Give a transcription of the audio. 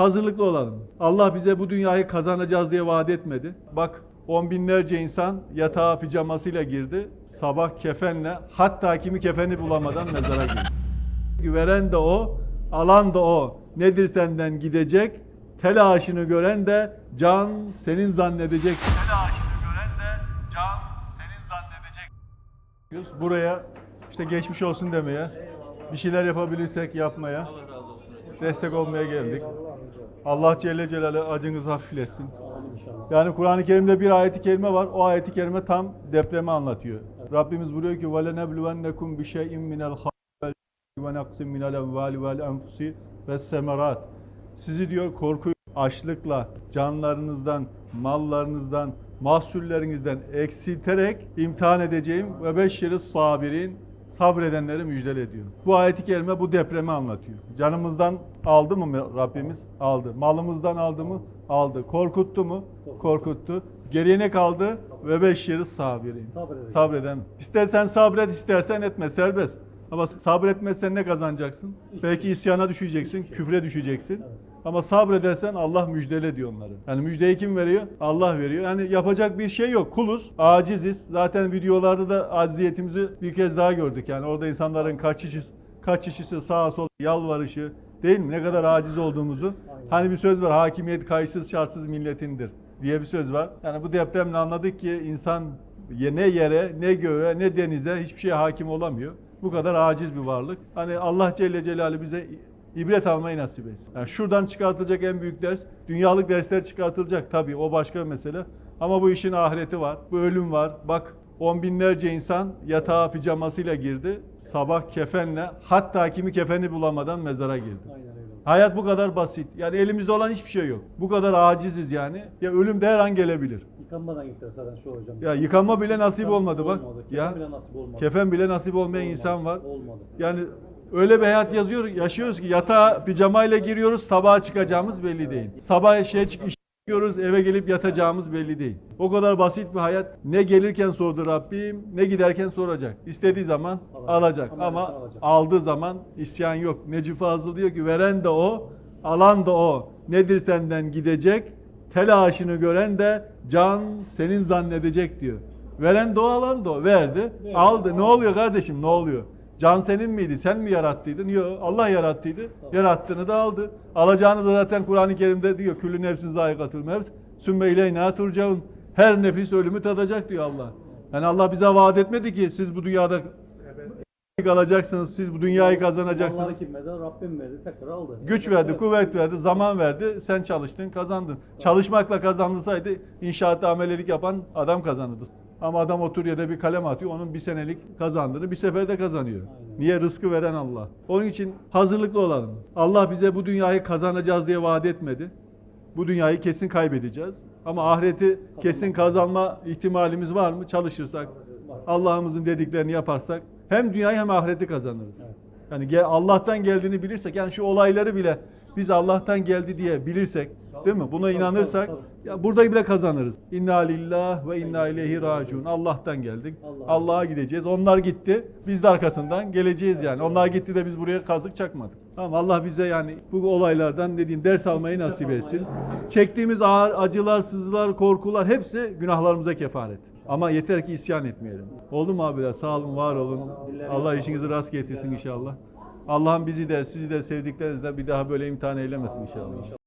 hazırlıklı olalım. Allah bize bu dünyayı kazanacağız diye vaat etmedi. Bak on binlerce insan yatağa pijamasıyla girdi. Sabah kefenle hatta kimi kefeni bulamadan mezara girdi. Veren de o, alan da o. Nedir senden gidecek? Telaşını gören de can senin zannedecek. Telaşını gören de can senin zannedecek. Buraya işte geçmiş olsun demeye, bir şeyler yapabilirsek yapmaya, destek olmaya geldik. Allah Celle Celaluhu acınızı hafifletsin. Yani Kur'an-ı Kerim'de bir ayeti kerime var. O ayeti kerime tam depremi anlatıyor. Rabbimiz buyuruyor ki وَلَنَبْلُوَنَّكُمْ بِشَيْءٍ مِنَ الْخَوْفِ وَنَقْسٍ مِنَ الْاَمْوَالِ وَالْاَنْفُسِ وَالسَّمَرَاتِ Sizi diyor korku, açlıkla, canlarınızdan, mallarınızdan, mahsullerinizden eksilterek imtihan edeceğim ve beşşeri sabirin sabredenleri müjdele ediyor. Bu ayeti kerime bu depremi anlatıyor. Canımızdan aldı mı Rabbimiz? Aldı. Malımızdan aldı mı? Aldı. Korkuttu mu? Korkuttu. Geriye ne kaldı? Ve beşşeri sabirin. Sabredecek. Sabreden. İstersen sabret, istersen etme. Serbest. Ama sabretmezsen ne kazanacaksın? Belki isyana düşeceksin, küfre düşeceksin. Ama sabredersen Allah müjdele diyor onları. Yani müjdeyi kim veriyor? Allah veriyor. Yani yapacak bir şey yok. Kuluz, aciziz. Zaten videolarda da acziyetimizi bir kez daha gördük. Yani orada insanların kaçışı, kaçışısı, sağa sola yalvarışı değil mi? Ne kadar aciz olduğumuzu. Hani bir söz var, hakimiyet kayıtsız şartsız milletindir diye bir söz var. Yani bu depremle anladık ki insan ne yere, ne göğe, ne denize hiçbir şeye hakim olamıyor. Bu kadar aciz bir varlık. Hani Allah Celle Celaluhu bize ibret almayı nasip etsin. Yani şuradan çıkartılacak en büyük ders, dünyalık dersler çıkartılacak tabii o başka mesele. Ama bu işin ahireti var, bu ölüm var. Bak on binlerce insan yatağa pijamasıyla girdi. Sabah kefenle hatta kimi kefeni bulamadan mezara girdi. Hayat bu kadar basit. Yani elimizde olan hiçbir şey yok. Bu kadar aciziz yani. Ya ölüm de her an gelebilir. Yıkanmadan gittiler zaten şu hocam. Ya yıkanma bile nasip Yıkan- olmadı bak. Olmadı. Ya Kefen bile nasip olmadı. kefen bile nasip olmayan Olmadı. insan var. Olmadı. Yani öyle bir hayat yazıyor, yaşıyoruz ki yatağa pijamayla giriyoruz, sabaha çıkacağımız belli değil. Sabah şeye çık çıkıyoruz, eve gelip yatacağımız belli değil. O kadar basit bir hayat. Ne gelirken sordu Rabbim, ne giderken soracak. İstediği zaman Alacak. alacak. Ama alacak. aldığı zaman isyan yok. Necip Fazıl diyor ki veren de o, alan da o. Nedir senden gidecek? Telaşını gören de can senin zannedecek diyor. Veren de o, alan da o. Verdi, aldı. Ne oluyor kardeşim? Ne oluyor? Can senin miydi? Sen mi yarattıydın? Yok. Allah yarattıydı. Yarattığını da aldı. Alacağını da zaten Kur'an-ı Kerim'de diyor. Küllü nefsin zayikatul mevt. Sümme ileyna turcaun. Her nefis ölümü tadacak diyor Allah. Yani Allah bize vaat etmedi ki siz bu dünyada kalacaksınız, siz bu dünyayı kazanacaksınız. kim verdi? Rabbim verdi. Tekrar aldı. Güç verdi, kuvvet verdi, zaman verdi. Sen çalıştın, kazandın. Çalışmakla kazanılsaydı inşaatta amelelik yapan adam kazanırdı. Ama adam otur ya da bir kalem atıyor, onun bir senelik kazandığını bir seferde kazanıyor. Aynen. Niye? Rızkı veren Allah. Onun için hazırlıklı olalım. Allah bize bu dünyayı kazanacağız diye vaat etmedi. Bu dünyayı kesin kaybedeceğiz. Ama ahireti kesin kazanma ihtimalimiz var mı? Çalışırsak, Allah'ımızın dediklerini yaparsak hem dünyayı hem ahireti kazanırız. Yani Allah'tan geldiğini bilirsek, yani şu olayları bile biz Allah'tan geldi diye bilirsek, değil mi? Buna inanırsak, ya burada bile kazanırız. İnna lillah ve inna ileyhi raciun. Allah'tan geldik. Allah'a Allah'a gideceğiz. Onlar gitti. Biz de arkasından geleceğiz yani. Onlar gitti de biz buraya kazık çakmadık. Tamam Allah bize yani bu olaylardan dediğim ders almayı nasip etsin. Çektiğimiz ağır acılar, sızılar, korkular hepsi günahlarımıza kefaret. Ama yeter ki isyan etmeyelim. Oldu mu abiler? Sağ olun, var olun. Allah işinizi rast getirsin inşallah. Allah'ım bizi de sizi de sevdiklerinizle bir daha böyle imtihan eylemesin inşallah.